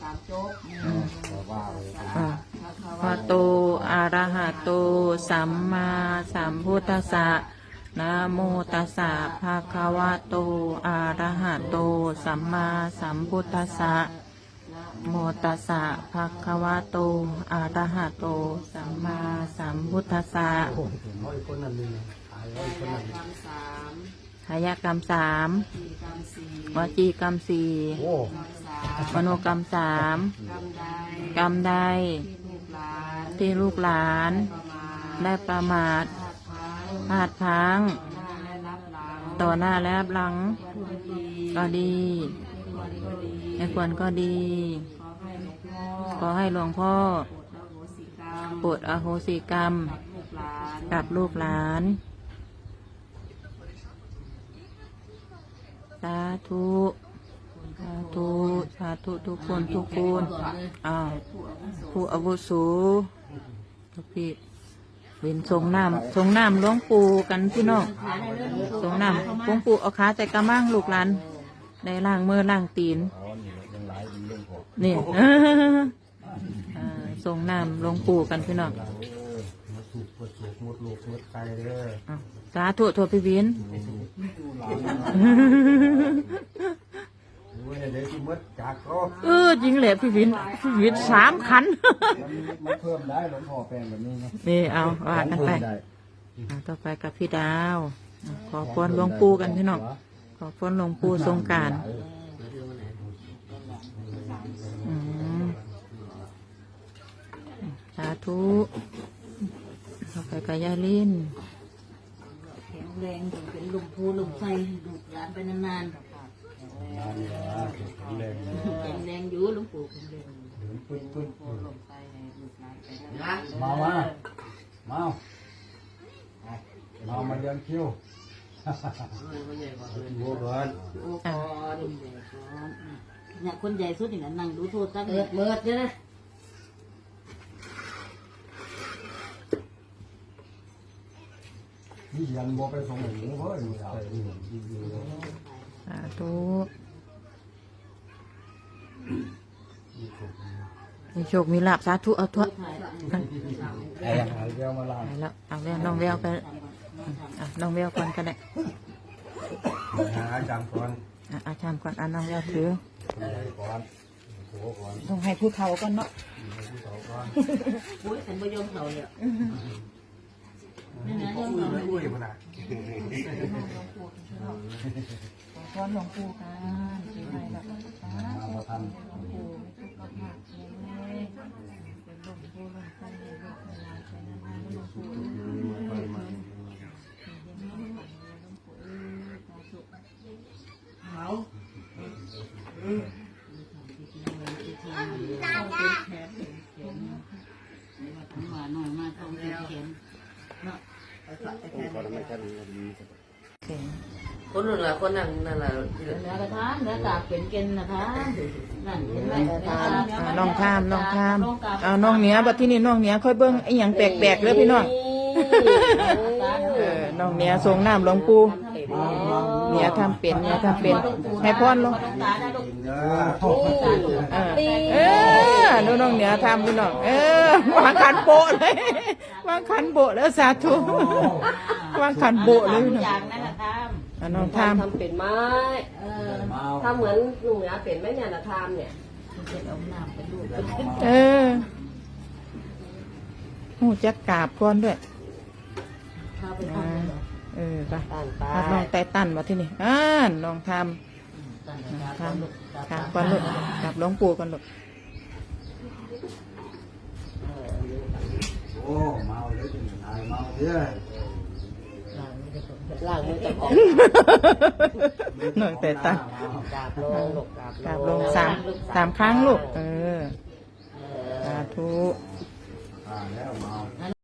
สามจบว่าเลยอ่าพระโตอะระหะโต สัมมาสัมพุทธัสสะนะโมตัสสะภะคะวะโตอะระหะโต สัมมาสัมพุทธัสสะโมตัสสะภะคะวะโตอะระหะโต สัมมาสัมพุทธัสสะโอ้ยร้อยคนนั้นนี่หายร้อยคนนั้นกรรมสา มทายกรรมสามสี่กรรมสี่วจีกรรมสี่โอ้กรรมสามมโนกรรมสามกรรมใดกรรมใดที่ลูกหลานที่ลูกหลานประมาทได้ประมาทพลาดพลั้งพลาดพลั้งต่อหน้าและรับหลัง ต่อหน้าและรับหลังควรดีก็ดีควรก็ดีไม่ควรก็ดี ขอให้หลวงพ่อขอให้หลวงพ่อโปรดอโหสิกรรมโปรดอโหสิกรรม กับลูกหลานกับลูกหลาน สาธุสาธุสาธุทุกคนทุกคนอ้าวผู้อาวุโสทุกพี่เป็นทรงน้ำทรงน้ำหลวงปู่กันพี่น้องทรงน้ำหลวงปู่เอาขาใส่กระมังลูกหลานได้ล่างมือล่างตีนนี่ยังหลายดียังพอนี่อ่าทรงน้ำหลวงปู่กันพี่น้อง ลูกหมดไก่เด้ออ้าวสาธุทั่วพี่วินโอ้ยเดี๋ยวที่มดจากก็เออจริงแหละพี่วินพี่วินสามคันมันเพิ่มได้หลวงพ่อแปลงแบบนี้ไงนี่เอาว่ากันไปเพิ่มด้อ่าต่อไปกับพี่ดาวอ่าขอพรหลวงปู่กันพี่น้องขอพรหลวงปู่ทรงกรารอืมสาธุต่อ ไปกับยายลินแข็งแรงถึงเป็นลุมพูลุมไฟลูกหลานไปนานงานเนี่ยแรงๆแข็งแรงอยู่หลุงปู่แข็งแรงเดินปึ๊ดปึ๊ดโอ้ลุมไฟให้ลูกหลานไปนานๆมามามามามาเรียนคิวโอ้ก่อนโอ้ก่อนเนี่ยคนใหญ่สุดอย่างนั้นนั่งดูโทรศัพท์เมิดเมิดเนี่ยนะ นี่ยันบ่ไปส่งหนูเฮ้ยมึงเอาสาธุมีโชคมีลาบสาธุเอาทั่วไอ้หายเดียวมาล้างไปแล้วเอาแล้วน้องแววไปอะน้องแววก่อนก็ได้หาอาจารย์ก่อนอะอาจารย์ก่อนอะน้องแววถือคนใหญ่ก่อนโถก่อนต้องให้ผู้เฒ่าก่อนเนาะผู้สาวก่อนอุ้ยฉันไม่ยอมเขาเลยนี่นะย เขา อม อุ้ย เขา ไม่อุ้ยมันอะ ขอพรหลวงปู่กันปีใหม่แบบสามาธุประทันหลวงปู่มีสุขภาพแข็งแรงเป็นลมโพลมไส้ให้ลูกให้หลานไปนานๆหลวงปู่เอ้ย เขามาหน่อยมาทองเป็นแขนเนาะไปฝากไปแขน ก่อนไม่กันดี เก่ง คนนั่นแหละคนนั่นนั่นแหละที่เนื้อกระทานเนื้อกาบเป็นเกณฑ์นะคะนั่นเห็นไหมอะน้องข้ามน้องข้ามเอาน้องเหนียบัดที่นี่น้องเหนียค่อยเบิ้งไอ้หยังแปลกๆเลยพี่น้องเออน้องเหนียทรงน้ำหลวงปู่เหนียทำเป็นเหนียทำเป็นให้พรลงตาได้ลูกเด้อเออเออดูน้องเหนียทำพี่น้องเออวางขันโบะเลยวางขันโบะแล้วสาธุวางขันโบะเลยพี่น้อง อย่างนั้นนะทอะน้องททำเป็นไหมำเออมาทำเหมือนลุงนะเป็นไหมเนี่ยนะทำเนี่ยจะเอาน้ำไปลูกำเออหูจักกราบก่อนด้วยข้าวไปอ่าทำเลยเออไปต่านไปพัดน้องไตตันมาที่นี่อ่านน้องทตั้งำแต่ทลูกำครับก่อนลูกกับหลวงปู่ก่อนลูกโอ้เมาเลยจะตายเมาเด้อ ล่างมือจะของน้องไตตันกราบลงหลกกราบกราบลงสามสามครั้งลูก เออ สาธุ อ่าแล้วเมา